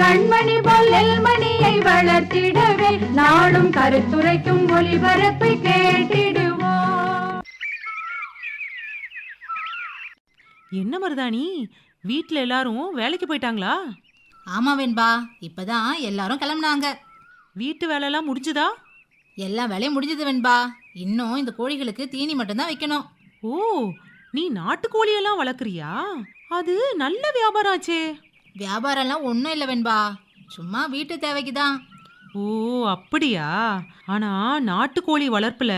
கண்மணி பொல்லல் மணியை வளர்த்திடவே நாடும் கருத்துரைக்கும் ஒளிபரப்பை கேட்டிடுவோம். என்ன மருதாணி? வீட்ல எல்லாரும் வேலைக்கு போயிட்டாங்களா? ஆமா வெண்பா இப்பதான் எல்லாரும் கிளம்புனாங்க. வீட்டு வேலைலாம் முடிஞ்சுதா? எல்லா வேலையும் முடிஞ்சது வெண்பா. இன்னும் இந்த கோழிகளுக்கு தீனி மட்டும்தான் வைக்கணும். ஓ நீ நாட்டுக்கோழி எல்லாம் வளர்க்குறியா? அது நல்ல வியாபாரம் ஆச்சே. வியாபாரம்லாம் ஒன்றும் இல்லை வெண்பா. சும்மா வீட்டு தேவைக்கு தான் ஓ அப்படியா? ஆனா நாட்டுக்கோழி வளர்ப்புல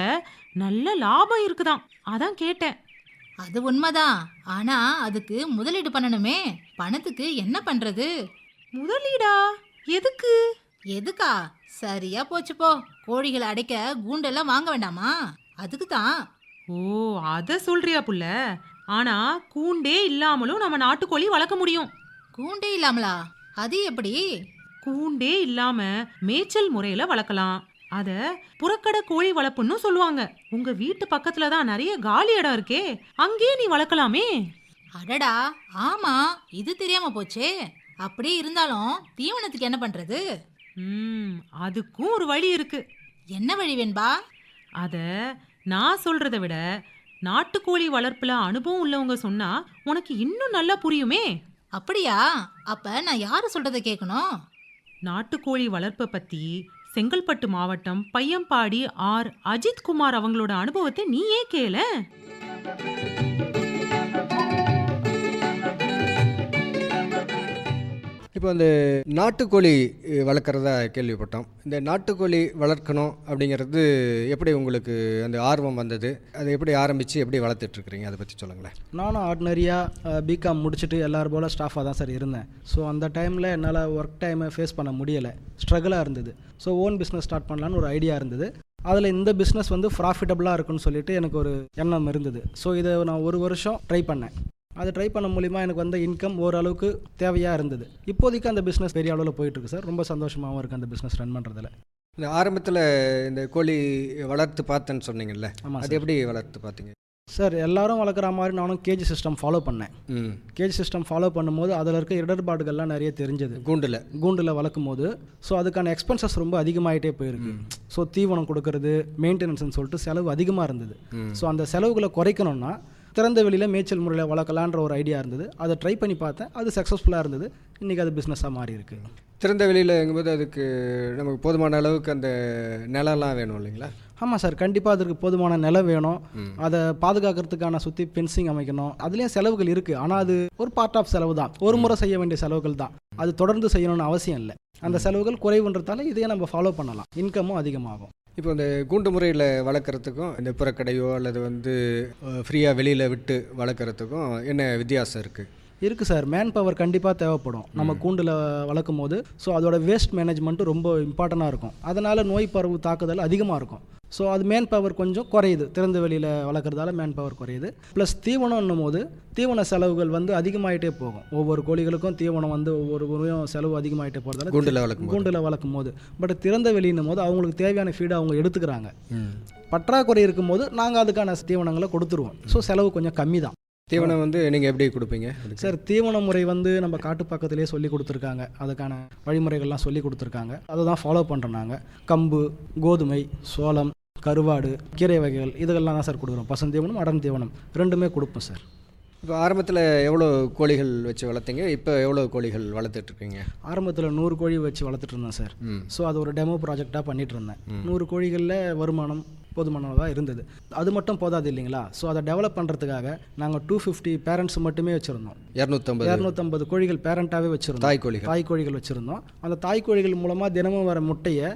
நல்ல லாபம் இருக்குதாம் அதான் கேட்டேன். அது உண்மைதான். ஆனா அதுக்கு முதலீடு பண்ணணுமே. பணத்துக்கு என்ன பண்றது? முதலீடா? எதுக்கு? எதுக்கா? சரியா போச்சு போ. கோழிகளை அடைக்க கூண்டெல்லாம் வாங்க வேண்டாமா? அதுக்கு தான் ஓ அத சொல்றியா புள்ள? ஆனா கூண்டே இல்லாமலும் நம்ம நாட்டுக்கோழி வளர்க்க முடியும். கூண்டே இல்லாமலா? அது எப்படி? கூண்டே இல்லாம மேய்ச்சல் முறையில வளர்க்கலாம். அத புறக்கடை கோழி வளர்ப்புன்னு சொல்லுவாங்க. உங்க வீட்டு பக்கத்துல தான் நிறைய காலி இடம் இருக்கே. அங்கேயே நீ வளர்க்கலாமே. அடடா ஆமா இது தெரியாம போச்சே. அப்படியே இருந்தாலும் தீவனத்துக்கு என்ன பண்றது? ம் அதுக்கும் ஒரு வழி இருக்கு. என்ன வழி வெண்பா? அத நான் சொல்றதை விட நாட்டுக்கோழி வளர்ப்புல அனுபவம் உள்ளவங்க சொன்னா உனக்கு இன்னும் நல்லா புரியுமே. அப்படியா? அப்ப நான் யாரு சொல்றத கேட்கணும் நாட்டுக்கோழி வளர்ப்பை பத்தி செங்கல்பட்டு மாவட்டம் பையம்பாடி ஆர். அஜித் குமார் அவங்களோட அனுபவத்தை நீயே கேள. இப்போ அந்த நாட்டுக்கோழி வளர்க்குறதா கேள்விப்பட்டோம். இந்த நாட்டுக்கோழி வளர்க்கணும் அப்படிங்கிறது எப்படி உங்களுக்கு அந்த ஆர்வம் வந்தது? அதை எப்படி ஆரம்பித்து எப்படி வளர்த்துட்ருக்குறீங்க அதை பற்றி சொல்லுங்களேன். நானும் ஆர்டினரியாக பிகாம் முடிச்சுட்டு எல்லாரும் போல் ஸ்டாஃபாக தான் சார் இருந்தேன். ஸோ அந்த டைமில் என்னால் ஒர்க் டைமை ஃபேஸ் பண்ண முடியலை. ஸ்ட்ரகிளாக இருந்தது. ஸோ ஓன் பிஸ்னஸ் ஸ்டார்ட் பண்ணலான்னு ஒரு ஐடியா இருந்தது. அதில் இந்த பிஸ்னஸ் வந்து ப்ராஃபிட்டபுளாக இருக்குன்னு சொல்லிட்டு எனக்கு ஒரு எண்ணம் இருந்தது. ஸோ இதை நான் ஒரு வருஷம் ட்ரை பண்ணேன். அது ட்ரை பண்ண மூலிமா எனக்கு வந்த இன்கம் ஓரளவுக்கு தேவையாக இருந்தது. இப்போதைக்கு அந்த பிஸ்னஸ் பெரிய அளவில் போயிட்டுருக்கு சார். ரொம்ப சந்தோஷமாகவும் இருக்குது அந்த பிஸ்னஸ் ரன் பண்ணுறதுல இந்த ஆரம்பத்தில் இந்த கோழி வளர்த்து பார்த்தேன்னு சொன்னீங்கல்ல ஆமாம் அது எப்படி வளர்த்து பார்த்தீங்க? சார் எல்லாரும் வளர்க்குற மாதிரி நானும் கேஜி சிஸ்டம் ஃபாலோ பண்ணேன். கேஜ் சிஸ்டம் ஃபாலோ பண்ணும்போது அதில் இருக்க இடர்பாடுகள்லாம் நிறைய தெரிஞ்சது. கூண்டில். கூண்டில் வளர்க்கும் போது ஸோ அதுக்கான எக்ஸ்பென்சஸ் ரொம்ப அதிகமாகிட்டே போயிருக்கு. ஸோ தீவனம் கொடுக்கறது மெயின்டெனன்ஸ்னு சொல்லிட்டு செலவு அதிகமாக இருந்தது. ஸோ அந்த செலவுகளை குறைக்கணும்னா திறந்த வெளியில் மேய்ச்சல் முறையில் வளர்க்கலான்ற ஒரு ஐடியா இருந்தது. அதை ட்ரை பண்ணி பார்த்தேன். அது சக்ஸஸ்ஃபுல்லாக இருந்தது. இன்றைக்கி அது பிஸ்னஸாக மாறி இருக்கு. திறந்த வெளியிலங்கும்போது அதுக்கு நமக்கு போதுமான அளவுக்கு அந்த நிலம்லாம் வேணும் இல்லைங்களா? ஆமாம் சார். கண்டிப்பாக அதற்கு போதுமான நிலம் வேணும். அதை பாதுகாக்கிறதுக்கான சுற்றி பென்சிங் அமைக்கணும். அதுலேயும் செலவுகள் இருக்குது ஆனால் அது ஒரு பார்ட் ஆஃப் செலவு தான். ஒரு முறை செய்ய வேண்டிய செலவுகள் தான். அது தொடர்ந்து செய்யணும்னு அவசியம் இல்லை. அந்த செலவுகள் குறைவுன்றதால இதையே நம்ம ஃபாலோ பண்ணலாம். இன்கமும் அதிகமாகும். இப்போ இந்த கூண்டு முறையில் வளர்க்குறதுக்கும் இந்த புறக்கடையோ அல்லது வந்து ஃப்ரீயாக வெளியில் விட்டு வளர்க்குறதுக்கும் என்ன வித்தியாசம் இருக்குது இருக்குது சார். மேன் பவர் கண்டிப்பாக தேவைப்படும். நம்ம கூண்டில் வளர்க்கும் போது ஸோ அதோட வேஸ்ட் மேனேஜ்மெண்ட்டு ரொம்ப இம்பார்ட்டண்ட்டாக இருக்கும். அதனால் நோய் பரவு தாக்குதல் அதிகமாக இருக்கும். ஸோ அது மேன் பவர் கொஞ்சம் குறையுது. திறந்த வெளியில் வளர்க்குறதால மேன் பவர் குறையுது. ப்ளஸ் தீவனம்னும் போது தீவன செலவுகள் வந்து அதிகமாயிட்டே போகும். ஒவ்வொரு கோழிகளுக்கும் தீவனம் வந்து ஒவ்வொரு முறையும் செலவு அதிகமாயிட்டே போகிறதால கூண்டில் வளர்க்கும் போது. கூண்டில் வளர்க்கும் போது பட் திறந்த வெளியினும் போது அவங்களுக்கு தேவையான ஃபீடை அவங்க எடுத்துக்கிறாங்க. பற்றாக்குறை இருக்கும்போது நாங்கள் அதுக்கான தீவனங்களை கொடுத்துருவோம். ஸோ செலவு கொஞ்சம் கம்மி தான் தீவனம் வந்து நீங்கள் எப்படி கொடுப்பீங்க? சார் தீவன முறை வந்து நம்ம காட்டு பக்கத்திலே சொல்லி கொடுத்துருக்காங்க. அதுக்கான வழிமுறைகள்லாம் சொல்லி கொடுத்துருக்காங்க. அதை தான் ஃபாலோ பண்ணுறோம் நாங்கள் கம்பு கோதுமை சோளம் கருவாடு கீரை வகைகள் இதெல்லாம் தான் சார் கொடுக்குறோம். பசுந்தீவனம் அடர் தீவனம். ரெண்டுமே கொடுப்போம் சார். இப்போ ஆரம்பத்தில் எவ்வளோ கோழிகள் வச்சு வளர்த்தீங்க? இப்போ எவ்வளோ கோழிகள் வளர்த்துட்ருக்கீங்க? ஆரம்பத்தில் நூறு கோழி வச்சு வளர்த்துட்டு இருந்தேன் சார் ஸோ அது ஒரு டெமோ ப்ராஜெக்டாக பண்ணிட்டு இருந்தேன் நூறு கோழிகளில் வருமானம் போதுமானதாக இருந்தது. அது மட்டும் போதாது இல்லைங்களா? ஸோ அதை டெவலப் பண்ணுறதுக்காக நாங்கள் டூ ஃபிஃப்டி பேரண்ட்ஸ் மட்டுமே வச்சுருந்தோம். இரநூத்தம்பது. இரநூத்தம்பது கோழிகள் பேரண்ட்டாகவே வச்சுருந்தோம். தாய் கோழிகள் தாய் கோழிகள் வச்சுருந்தோம். அந்த தாய் கோழிகள் மூலமாக தினமும் வர முட்டையை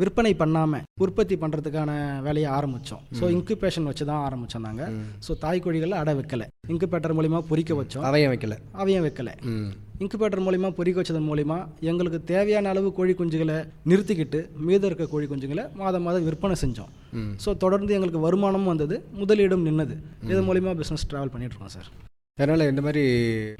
விற்பனை பண்ணாமல் உற்பத்தி பண்ணுறதுக்கான வேலையை ஆரம்பித்தோம் ஸோ இன்குபேஷன் வச்சு தான் ஆரம்பித்தோம் நாங்கள் ஸோ தாய் கோழிகளை அடை வைக்கல. இன்குபேட்டர் மூலிமா பொரிக்க வச்சோம். அவையம் வைக்கல. அவையும் வைக்கல. இன்குபேட்டர் மூலிமா பொரிக்க வச்சதன் மூலிமா எங்களுக்கு தேவையான அளவு கோழி குஞ்சுகளை நிறுத்திக்கிட்டு மீதம் இருக்க கோழி குஞ்சுகளை மாதம் மாதம் விற்பனை செஞ்சோம். ஸோ தொடர்ந்து எங்களுக்கு வருமானமும் வந்தது. முதலீடும் நின்னது. இது மூலிமா பிஸ்னஸ் ட்ராவல் பண்ணிட்டு இருக்கோம் சார் அதனால் இந்த மாதிரி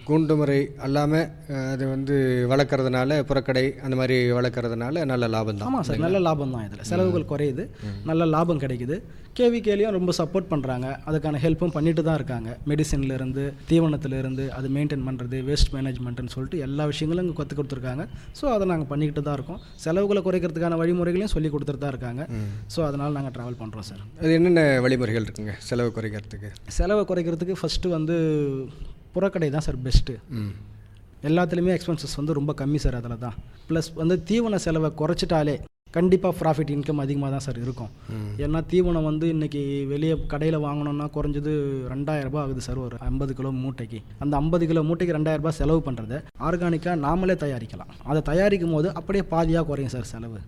கூண்டு முறை அல்லாமல் அது வந்து வளர்க்குறதுனால புறக்கடை அந்த மாதிரி வளர்க்குறதுனால நல்ல லாபம் தான். ஆமாம் சார் நல்ல லாபம் தான் இதில். செலவுகள் குறையுது. நல்ல லாபம் கிடைக்குது. கேவிகேலையும் ரொம்ப சப்போர்ட் பண்ணுறாங்க அதுக்கான ஹெல்ப்பும் பண்ணிட்டு தான் இருக்காங்க. மெடிசன்ல இருந்து தீவனத்துல இருந்து அது மெயின்டைன் பண்ணுறது வேஸ்ட் மேனேஜ்மெண்ட்னு சொல்லிட்டு எல்லா விஷயங்களும் இங்கே கற்றுக் கொடுத்துருக்காங்க. ஸோ அதை நாங்கள் பண்ணிக்கிட்டு தான் இருக்கோம். செலவுகளை குறைக்கிறதுக்கான வழிமுறைகளையும் சொல்லி கொடுத்துட்டு தான் இருக்காங்க. ஸோ அதனால் நாங்கள் ட்ராவல் பண்ணுறோம் சார். அது என்னென்ன வழிமுறைகள் இருக்குங்க செலவு குறைக்கிறதுக்கு? செலவை குறைக்கிறதுக்கு ஃபஸ்ட்டு வந்து புறக்கடை தான் சார் பெஸ்ட்டு எல்லாத்துலேயுமே எக்ஸ்பென்சஸ் வந்து ரொம்ப கம்மி சார் அதில் தான். ப்ளஸ் வந்து தீவன செலவை குறைச்சிட்டாலே கண்டிப்பாக ப்ராஃபிட் இன்கம் அதிகமாக தான் சார் இருக்கும். ஏன்னா தீவனம் வந்து இன்றைக்கி வெளியே கடையில் வாங்கணும்னா குறைஞ்சது ரெண்டாயிரம் ரூபாய் ஆகுது சார் ஒரு ஐம்பது கிலோ மூட்டைக்கு. அந்த ஐம்பது கிலோ மூட்டைக்கு ரெண்டாயிரம் ரூபாய் செலவு பண்ணுறத ஆர்கானிக்காக நாமளே தயாரிக்கலாம். அதை தயாரிக்கும் போது அப்படியே பாதியாக குறையும் சார் செலவு.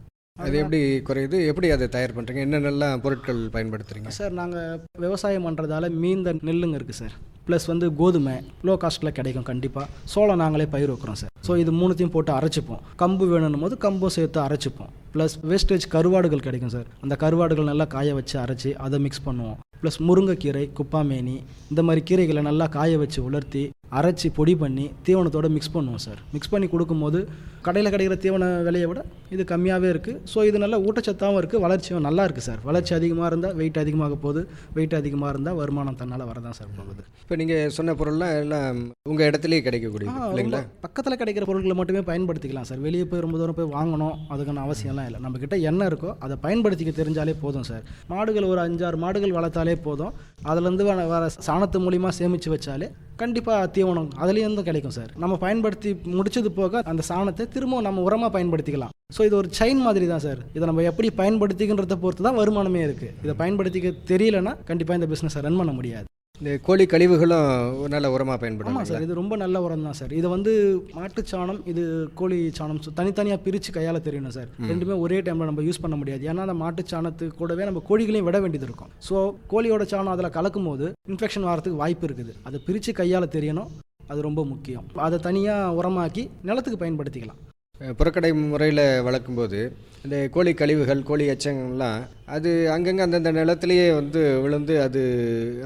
அது எப்படி குறையுது? எப்படி அதை தயார் பண்ணுறீங்க என்னென்னலாம் பொருட்கள் பயன்படுத்துகிறீங்க சார் நாங்கள் விவசாயம் பண்ணுறதால மீந்த நெல்லுங்க இருக்குது சார். ப்ளஸ் வந்து கோதுமை லோ காஸ்ட்டில் கிடைக்கும் கண்டிப்பாக சோளம் நாங்களே பயிர் வைக்கிறோம் சார். ஸோ இது மூணுத்தையும் போட்டு அரைச்சிப்போம். கம்பு வேணும் போது கம்பும் சேர்த்து அரைச்சிப்போம். ப்ளஸ் வேஸ்டேஜ் கருவாடுகள் கிடைக்கும் சார். அந்த கருவாடுகள் நல்லா காய வச்சு அரைச்சி அதை மிக்ஸ் பண்ணுவோம். ப்ளஸ் முருங்கைக்கீரை குப்பாமேனி இந்த மாதிரி கீரைகளை நல்லா காய வச்சு உலர்த்தி அரைச்சி பொடி பண்ணி தீவனத்தோட மிக்ஸ் பண்ணுவோம் சார் மிக்ஸ் பண்ணி கொடுக்கும்போது கடையில் கிடைக்கிற தீவன விலையை விட இது கம்மியாகவே இருக்குது ஸோ இது நல்ல ஊட்டச்சத்தாகவும் இருக்குது வளர்ச்சியும் நல்லா இருக்குது சார் வளர்ச்சி அதிகமாக இருந்தால் வெயிட் அதிகமாக போகுது வெயிட் அதிகமாக இருந்தால் வருமானம் தன்னால் வரதான் சார் போகுது. இப்போ நீங்கள் சொன்ன பொருள்லாம் எல்லாம் உங்கள் இடத்துலயே கிடைக்கக்கூடியது இல்லைங்களா? பக்கத்தில் கிடைக்கிற பொருட்களை மட்டுமே பயன்படுத்திக்கலாம் சார் வெளியே போய் ரொம்ப தூரம் போய் வாங்கணும் அதுக்கான அவசியம்லாம் இல்லை. நம்ம கிட்ட என்ன இருக்கோ அதை பயன்படுத்திக்க தெரிஞ்சாலே போதும் சார் மாடுகள் ஒரு அஞ்சாறு மாடுகள் வளர்த்தாலே போதும். அதுலேருந்து வர வர சாணத்து மூலிமா சேமித்து வச்சாலே கண்டிப்பாக தீவனம் அதுலேருந்து கிடைக்கும் சார் நம்ம பயன்படுத்தி முடிச்சது போக அந்த சாணத்தை திரும்பவும் நம்ம உரமாக பயன்படுத்திக்கலாம். ஸோ இது ஒரு செயின் மாதிரி தான் சார் இதை நம்ம எப்படி பயன்படுத்திக்கின்றத பொறுத்து தான் வருமானமே இருக்குது இதை பயன்படுத்திக்க தெரியலனா கண்டிப்பாக இந்த பிஸ்னஸை ரன் பண்ண முடியாது. இந்த கோழி கழிவுகளும் ஒரு நல்ல உரமாக ஆமாம் பயன்படும் சார் இது ரொம்ப நல்ல உரம் தான் சார். இதை வந்து மாட்டுச் சாணம் இது கோழி சாணம் தனித்தனியாக பிரித்து கையால் தெரியணும் சார். ரெண்டுமே ஒரே டைமில் நம்ம யூஸ் பண்ண முடியாது. ஏன்னா அந்த மாட்டுச் சாணத்துக்கு கூடவே நம்ம கோழிகளையும் விட வேண்டியது இருக்கும். ஸோ கோழியோட சாணம் அதில் கலக்கும் போது இன்ஃபெக்ஷன் வரதுக்கு வாய்ப்பு இருக்குது. அதை பிரித்து கையால் தெரியணும். அது ரொம்ப முக்கியம். அதை தனியாக உரமாக்கி நிலத்துக்கு பயன்படுத்திக்கலாம். புறக்கடை முறையில் வளர்க்கும்போது இந்த கோழி கழிவுகள் கோழி எச்சங்கள்லாம் அது அங்கங்கே அந்தந்த நிலத்திலேயே வந்து விழுந்து அது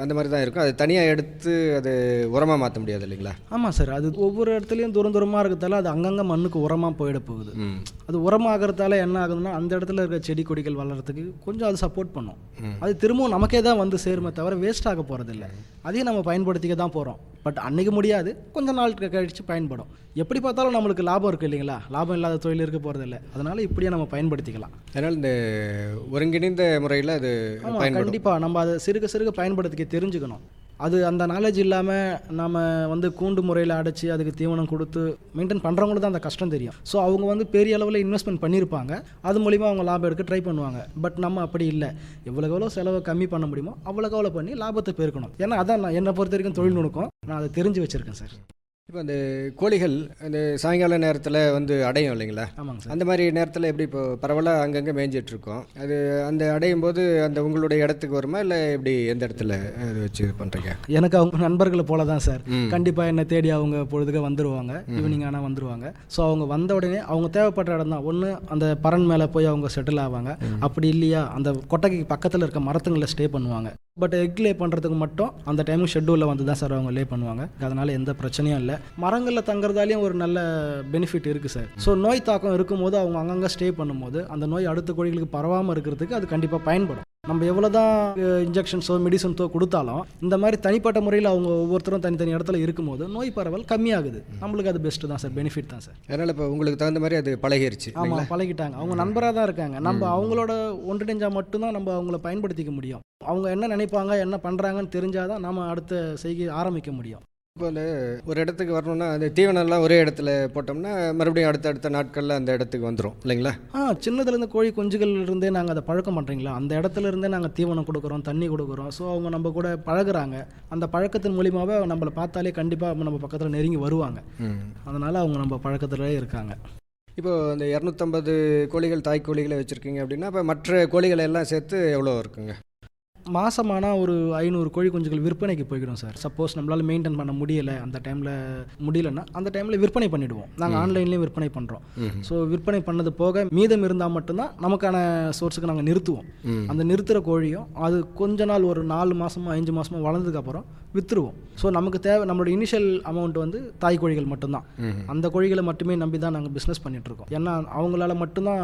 அந்த மாதிரி தான் இருக்கும். அது தனியாக எடுத்து அது உரமாக மாற்ற முடியாது இல்லைங்களா? ஆமாம் சார். அது ஒவ்வொரு இடத்துலையும் தூரம் தூரமாக இருக்கிறதால அது அங்கங்கே மண்ணுக்கு உரமாக போயிட போகுது. அது உரமாகறதால என்ன ஆகுதுன்னா அந்த இடத்துல இருக்க செடி கொடிகள் வளர்கிறதுக்கு கொஞ்சம் அது சப்போர்ட் பண்ணும். அது திரும்பவும் நமக்கே தான் வந்து சேருமே தவிர வேஸ்ட் ஆக போகிறதில்ல அதையும் நம்ம பயன்படுத்திக்க தான் போகிறோம் பட் அன்னைக்கு முடியாது. கொஞ்ச நாள் க- கழிச்சு பயன்படும். எப்படி பார்த்தாலும் நம்மளுக்கு லாபம் இருக்குது இல்லைங்களா? லாபம் இல்லாத தொழில் இருக்க போகிறதில்ல அதனால இப்படியே நம்ம பயன்படுத்திக்கலாம். அதனால் இந்த ஒருங்கிணைந்த முறையில் அது கண்டிப்பாக நம்ம அதை சிறுக சிறுக பயன்படுத்திக்க தெரிஞ்சுக்கணும். அது அந்த நாலேஜ் இல்லாமல் நம்ம வந்து கூண்டு முறையில் அடைச்சி அதுக்கு தீவனம் கொடுத்து மெயின்டைன் பண்ணுறவங்களுக்கு தான் அந்த கஷ்டம் தெரியும். ஸோ அவங்க வந்து பெரிய அளவில் இன்வெஸ்ட்மெண்ட் பண்ணியிருப்பாங்க அது மூலிமா அவங்க லாபம் எடுக்க ட்ரை பண்ணுவாங்க. பட் நம்ம அப்படி இல்லை. எவ்வளோக்கு எவ்வளோ செலவை கம்மி பண்ண முடியுமோ அவ்வளோக்கு எவ்வளோ பண்ணி லாபத்தை பெருக்கணும். ஏன்னா அதான் நான் என்னை பொறுத்த வரைக்கும் தொழில் நுணுக்கம் நான் அதை தெரிஞ்சு வச்சுருக்கேன் சார் இப்போ அந்த கோழிகள் அந்த சாயங்கால நேரத்தில் வந்து அடையும் இல்லைங்களா? ஆமாங்க சார். அந்த மாதிரி நேரத்தில் எப்படி இப்போ பரவலாக அங்கங்கே மேய்ஞ்சிட்டு இருக்கோம். அது அந்த அடையும் போது அந்த உங்களுடைய இடத்துக்கு வருமா? இல்லை எப்படி எந்த இடத்துல அது வச்சு இது பண்ணுறீங்க எனக்கு அவங்க நண்பர்களை போல தான் சார். கண்டிப்பாக என்னை தேடி அவங்க பொழுதுக்கு வந்துருவாங்க. ஈவினிங் ஆனால் வந்துருவாங்க. ஸோ அவங்க வந்த உடனே அவங்க தேவைப்பட்ட இடம் தான். ஒன்று அந்த பறன் மேலே போய் அவங்க செட்டில் ஆவாங்க. அப்படி இல்லையா அந்த கொட்டைக்கு பக்கத்தில் இருக்க மரத்துங்களில் ஸ்டே பண்ணுவாங்க. பட் எக் லே பண்ணுறதுக்கு மட்டும் அந்த டைமுக்கு ஷெட்யூலில் வந்து தான் சார் அவங்க லே பண்ணுவாங்க. அதனால் எந்த பிரச்சனையும் இல்லை. மரங்களில் தங்குறதாலையும் ஒரு நல்ல பெனிஃபிட் இருக்குது சார் ஸோ நோய் தாக்கம் இருக்கும்போது அவங்க அங்கங்கே ஸ்டே பண்ணும்போது அந்த நோய் அடுத்த கோழிகளுக்கு பரவாமல் இருக்கிறதுக்கு அது கண்டிப்பாக பயன்படும். நம்ம எவ்வளோ தான் இன்ஜெக்ஷன்ஸோ மெடிசன்ஸோ கொடுத்தாலும் இந்த மாதிரி தனிப்பட்ட முறையில் அவங்க ஒவ்வொருத்தரும் தனித்தனி இடத்துல இருக்கும்போது நோய் பரவல் கம்மியாகுது. நம்மளுக்கு அது பெஸ்ட்டு தான் சார் பெனிஃபிட் தான் சார் அதனால் இப்போ உங்களுக்கு தகுந்த மாதிரி அது பழகிருச்சு ஆமாம் பழகிட்டாங்க. அவங்க நண்பராக தான் இருக்காங்க. நம்ம அவங்களோட ஒன்றிணைஞ்சால் மட்டும்தான் நம்ம அவங்கள பயன்படுத்திக்க முடியும். அவங்க என்ன நினைப்பாங்க என்ன பண்ணுறாங்கன்னு தெரிஞ்சாதான் நம்ம அடுத்த செய்கை ஆரம்பிக்க முடியும். இப்போ அந்த ஒரு இடத்துக்கு வரணும்னா அந்த தீவனம்லாம் ஒரே இடத்துல போட்டோம்னா மறுபடியும் அடுத்த அடுத்த நாட்களில் அந்த இடத்துக்கு வந்துடும் இல்லைங்களா? ஆ சின்னதுலேருந்து கோழி குஞ்சுகள் இருந்தே நாங்கள் அதை பழக்கம் பண்ணுறீங்களா அந்த இடத்துல இருந்தே நாங்கள் தீவனம் கொடுக்குறோம் தண்ணி கொடுக்குறோம். ஸோ அவங்க நம்ம கூட பழகுறாங்க. அந்த பழக்கத்தின் மூலியமாகவே நம்மளை பார்த்தாலே கண்டிப்பாக நம்ம பக்கத்தில் நெருங்கி வருவாங்க. அதனால் அவங்க நம்ம பழக்கத்திலே இருக்காங்க. இப்போ அந்த இரநூத்தம்பது கோழிகள் தாய் கோழிகளை வச்சுருக்கீங்க அப்படின்னா இப்போ மற்ற கோழிகளை எல்லாம் சேர்த்து எவ்வளோ இருக்குங்க? மாசமானால் ஒரு ஐநூறு கோழி குஞ்சுகள் விற்பனைக்கு போய்க்கிறோம் சார். சப்போஸ் நம்மளால் மெயின்டைன் பண்ண முடியலை அந்த டைமில் முடியலன்னா அந்த டைமில் விற்பனை பண்ணிவிடுவோம் நாங்கள் ஆன்லைன்லேயும் விற்பனை பண்ணுறோம் ஸோ விற்பனை பண்ணது போக மீதம் இருந்தால் மட்டும்தான் நமக்கான சோர்ஸுக்கு நாங்கள் நிறுத்துவோம். அந்த நிறுத்துகிற கோழியும் அது கொஞ்ச நாள் ஒரு நாலு மாதமோ அஞ்சு மாதமோ வளர்ந்ததுக்கப்புறம் விற்றுருவோம் ஸோ நமக்கு தேவை நம்மளோட இனிஷியல் அமௌண்ட் வந்து தாய் கோழிகள் மட்டும்தான். அந்த கோழிகளை மட்டுமே நம்பி தான் நாங்கள் பிஸ்னஸ் இருக்கோம். ஏன்னா அவங்களால மட்டும்தான்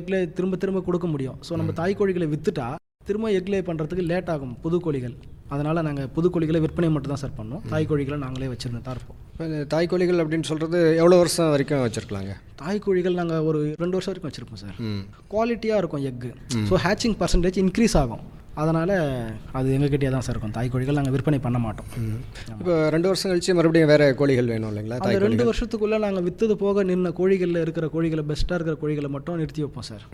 எக்லே திரும்ப திரும்ப கொடுக்க முடியும். ஸோ நம்ம தாய் கோழிகளை விற்றுட்டா திரும்ப எக்லே பண்ணுறதுக்கு லேட் ஆகும் புது கோழிகள் அதனால் நாங்கள் புது கோழிகளை விற்பனை மட்டும் தான் சார் பண்ணோம். தாய் கோழிகளை நாங்களே வச்சுருந்து தான் இருப்போம். இப்போ தாய் கோழிகள் அப்படின்னு சொல்கிறது எவ்வளோ வருஷம் வரைக்கும் வச்சுருக்கலாங்க? தாய் கோழிகள் நாங்கள் ஒரு ரெண்டு வருஷம் வரைக்கும் வச்சுருப்போம் சார் குவாலிட்டியாக இருக்கும் egg so hatching percentage increase ஆகும். அதனால் அது எங்ககிட்டயே தான் சார் இருக்கும். தாய் கோழிகள் நாங்கள் விற்பனை பண்ண மாட்டோம். இப்போ ரெண்டு வருஷம் கழிச்சு மறுபடியும் வேறு கோழிகள் வேணும் இல்லைங்களா அந்த ரெண்டு வருஷத்துக்குள்ளே நாங்கள் விற்றது போக நின்ன கோழிகளில் இருக்கிற கோழிகளை பெஸ்ட்டாக இருக்கிற கோழிகளை மட்டும் நிறுத்தி வைப்போம் சார்.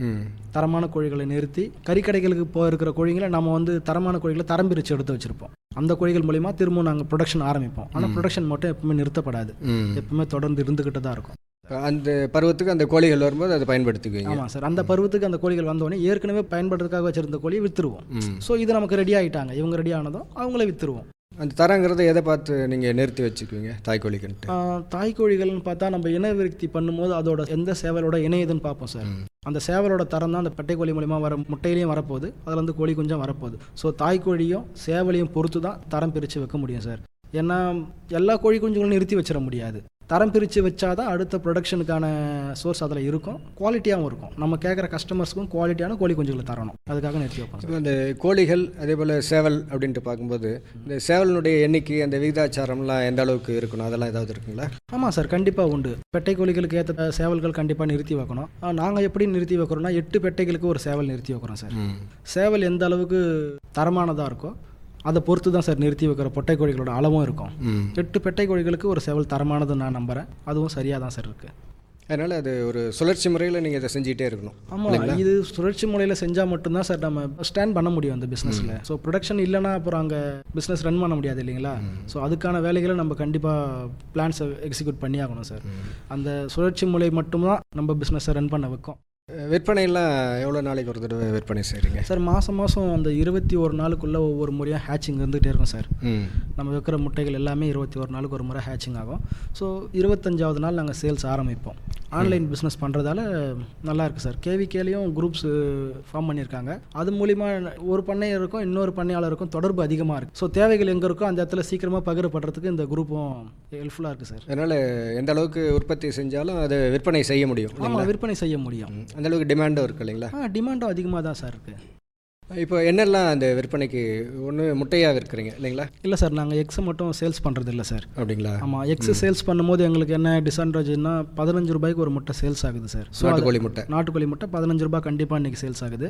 தரமான கோழிகளை நிறுத்தி கறிக்கடைகளுக்கு போய் இருக்கிற கோழிகளை நம்ம வந்து தரமான கோழிகளை தரம் பிரித்து எடுத்து வச்சுருப்போம். அந்த கோழிகள் மூலிமா திரும்ப நாங்கள் ப்ரொடக்ஷன் ஆரம்பிப்போம். ஆனால் ப்ரொடக்ஷன் மட்டும் எப்பவுமே நிறுத்தப்படாது. எப்பவுமே தொடர்ந்து இருந்துக்கிட்டு தான் இருக்கும். அந்த பருவத்துக்கு அந்த கோழிகள் வரும்போது அதை பயன்படுத்திக்குவீங்க. ஆமாம் சார். அந்த பருவத்துக்கு அந்த கோழிகள் வந்தோடனே ஏற்கனவே பயன்படுறதுக்காக வச்சிருந்த கோழியை விற்றுருவோம் ஸோ இது நமக்கு ரெடி ஆகிட்டாங்க இவங்க ரெடி ஆனதும் அவங்கள விற்றுருவோம் அந்த தரங்கிறத எதை பார்த்து நீங்கள் நிறுத்தி வச்சுக்குவீங்க? தாய் கோழிக்குன்ட்டு தாய் கோழிகள்னு பார்த்தா நம்ம இன விருத்தி பண்ணும்போது அதோட எந்த சேவலோட இணையுதுன்னு பார்ப்போம் சார். அந்த சேவலோட தரம் தான் அந்த பெட்டை கோழி மூலிமா வர முட்டையிலையும் வரப்போகுது. அதில் வந்து கோழி குஞ்சும் வரப்போகுது. ஸோ தாய் கோழியும் சேவலையும் பொறுத்து தான் தரம் பிரித்து வைக்க முடியும் சார். ஏன்னா எல்லா கோழி குஞ்சுகளும் நிறுத்தி வச்சிட முடியாது. தரம் பிரித்து வச்சாதான் அடுத்த ப்ரொடக்ஷனுக்கான சோர்ஸ் அதில் இருக்கும். குவாலிட்டியாகவும் இருக்கும். நம்ம கேட்குற கஸ்டமர்ஸ்க்கும் குவாலிட்டியான கோழி குஞ்சுகளை தரணும். அதுக்காக நிறுத்தி வைப்போம் இப்போ இந்த கோழிகள் அதே போல் சேவல் அப்படின்ட்டு பார்க்கும்போது இந்த சேவலினுடைய எண்ணிக்கை அந்த விகிதாச்சாரம்லாம் எந்த அளவுக்கு இருக்கணும்? அதெல்லாம் ஏதாவது இருக்குங்களா? ஆமாம் சார் கண்டிப்பாக உண்டு. பெட்டை கோழிகளுக்கு ஏற்ற சேவல்கள் கண்டிப்பாக நிறுத்தி வைக்கணும். நாங்கள் எப்படி நிறுத்தி வைக்கிறோம்னா எட்டு பெட்டைகளுக்கு ஒரு சேவல் நிறுத்தி வைக்கிறோம் சார். சேவல் எந்த அளவுக்கு தரமானதாக இருக்கோ அதை பொறுத்து தான் சார் நிறுத்தி வைக்கிற பொட்டை கோழிகளோட அளவும் இருக்கும். எட்டு பெட்டை கோழிகளுக்கு ஒரு சேவல் தரமானது நான் நம்புகிறேன் அதுவும் சரியாக தான் சார் இருக்குது அதனால் அது ஒரு சுழற்சி முறையில் நீங்கள் இதை செஞ்சுக்கிட்டே இருக்கணும். ஆமாம் இது சுழற்சி முறையில் செஞ்சால் மட்டும்தான் சார் நம்ம ஸ்டாண்ட் பண்ண முடியும் அந்த பிஸ்னஸில் ஸோ ப்ரொடக்ஷன் இல்லைன்னா அப்புறம் அங்கே பிஸ்னஸ் ரன் பண்ண முடியாது இல்லைங்களா? ஸோ அதுக்கான வேலைகளை நம்ம கண்டிப்பாக பிளான்ஸை எக்ஸிக்யூட் பண்ணி ஆகணும் சார். அந்த சுழற்சி முறை மட்டும்தான் நம்ம பிஸ்னஸை ரன் பண்ண வைக்கும். விற்பனையெல்லாம் எவ்வளோ நாளைக்கு ஒரு தடவை விற்பனை செய்கிறீங்க சார் மாதம் மாதம் அந்த இருபத்தி ஒரு நாளுக்குள்ளே ஒவ்வொரு முறையாக ஹேச்சிங் இருந்துகிட்டே இருக்கும் சார். நம்ம வைக்கிற முட்டைகள் எல்லாமே இருபத்தி ஒரு நாளுக்கு ஒரு முறை ஹேச்சிங் ஆகும். ஸோ இருபத்தஞ்சாவது நாள் நாங்கள் சேல்ஸ் ஆரம்பிப்போம். ஆன்லைன் பிஸ்னஸ் பண்ணுறதால நல்லா இருக்குது சார். கேவிகேலையும் குரூப்ஸ் ஃபார்ம் பண்ணியிருக்காங்க. அது மூலிமா ஒரு பண்ணையருக்கும் இன்னொரு பண்ணையாளருக்கும் தொடர்பு அதிகமாக இருக்குது ஸோ தேவைகள் எங்கே இருக்கோ அந்த இடத்துல சீக்கிரமாக பகிரப்படுறதுக்கு இந்த குரூப்பும் ஹெல்ப்ஃபுல்லாக இருக்குது சார். அதனால் எந்த அளவுக்கு உற்பத்தி செஞ்சாலும் அதை விற்பனை செய்ய முடியும் ஆமாம் விற்பனை செய்ய முடியும். அந்தளவுக்கு டிமாண்டும் இருக்கு இல்லைங்களா? ஆ டிமாண்டும் அதிகமாக தான் சார் இருக்குது இப்போ என்னெல்லாம் அந்த விற்பனைக்கு ஒன்று முட்டையாக விற்கிறீங்க இல்லைங்களா? இல்லை சார் நாங்கள் எக்ஸை மட்டும் சேல்ஸ் பண்ணுறது இல்லை சார். அப்படிங்களா? ஆமாம் எக்ஸ் சேல்ஸ் பண்ணும்போது எங்களுக்கு என்ன டிஸ்அட்வான்டேஜ்னா பதினஞ்சு ரூபாய்க்கு ஒரு முட்டை சேல்ஸ் ஆகுது சார். நாட்டுக்கோழி முட்டை. நாட்டுக்கோழி முட்டை பதினஞ்சு ரூபாய் கண்டிப்பாக இன்றைக்கி சேல்ஸ் ஆகுது.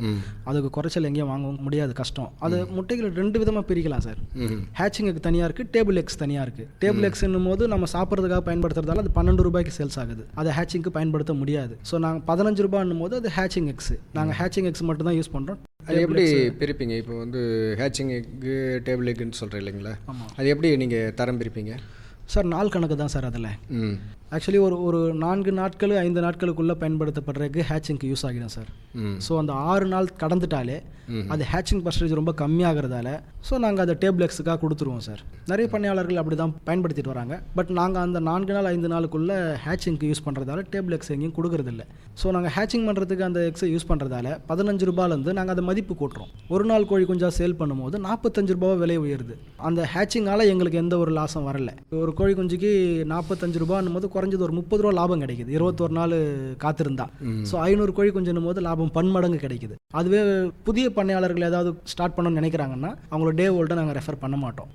அதுக்கு குறைச்சல் எங்கேயும் வாங்க முடியாது கஷ்டம். அது முட்டைகளை ரெண்டு விதமாக பிரிக்கலாம் சார். ஹேச்சிங்குக்கு தனியாக இருக்குது டேபிள் எக்ஸ் தனியாக இருக்குது டேபிள் எக்ஸ்னும் போது நம்ம சாப்பிட்றதுக்காக பயன்படுத்துறதால அது பன்னெண்டு ரூபாய்க்கு சேல்ஸ் ஆகுது. அதை ஹேச்சிங்க்கு பயன்படுத்த முடியாது. ஸோ நாங்கள் பதினஞ்சு ரூபான்னும் போது அது ஹேச்சிங் எக்ஸ் நாங்கள் ஹேச்சிங் எக்ஸ் மட்டும் தான் யூஸ் பண்ணுறோம் எப்படி பிரிப்பீங்க? இப்போ வந்து ஹேச்சிங் எக்கு டேபிள் எக்குன்னு சொல்கிறேன் இல்லைங்களா அது எப்படி நீங்கள் தரம் பிரிப்பீங்க? சார் நாள் கணக்கு தான் சார் அதில். ஆக்சுவலி ஒரு ஒரு நான்கு நாட்கள் ஐந்து நாட்களுக்குள்ளே பயன்படுத்தப்படுற எக்கு ஹேச்சிங்க்கு யூஸ் ஆகிடும் சார் ஸோ அந்த ஆறு நாள் கடந்துட்டாலே அது ஹேச்சிங் பர்சன்டேஜ் ரொம்ப கம்மியாகிறதால ஸோ நாங்கள் அதை டேபிள் எக்ஸுக்காக கொடுத்துருவோம் சார் நிறைய பணியாளர்கள் அப்படி தான் பயன்படுத்திட்டு வராங்க. பட் நாங்கள் அந்த நான்கு நாள் ஐந்து நாளுக்குள்ளே ஹேச்சிங்க்கு யூஸ் பண்ணுறதால டேபிள் எக்ஸ் எங்கேயும் கொடுக்கறதில்ல. ஸோ நாங்கள் ஹேச்சிங் பண்ணுறதுக்கு அந்த எக்ஸை யூஸ் பண்ணுறதால பதினஞ்சு ரூபாயிலேருந்து நாங்கள் அதை மதிப்பு கூட்டுறோம். ஒரு நாள் கோழி குஞ்சா சேல் பண்ணும்போது நாற்பத்தஞ்சு ரூபாவை விலை உயருது. அந்த ஹேச்சிங்கால் எங்களுக்கு எந்த ஒரு லாஸும் வரல. ஒரு கோழி குஞ்சுக்கு நாற்பத்தஞ்சு ரூபான்னும் போது குறைஞ்சது ஒரு முப்பது ரூபா லாபம் கிடைக்குது. இருபத்தொரு நாள் காத்திருந்தா. ஸோ ஐநூறு கோழி குஞ்சுன்னும் போது லாபம் பன்மடங்கு கிடைக்குது. அதுவே புதிய பண்ணையாளர்கள் ஏதாவது ஸ்டார்ட் பண்ணணும்னு நினைக்கிறாங்கன்னா அவங்களோட டே ஓல்டை நாங்கள் ரெஃபர் பண்ண மாட்டோம்.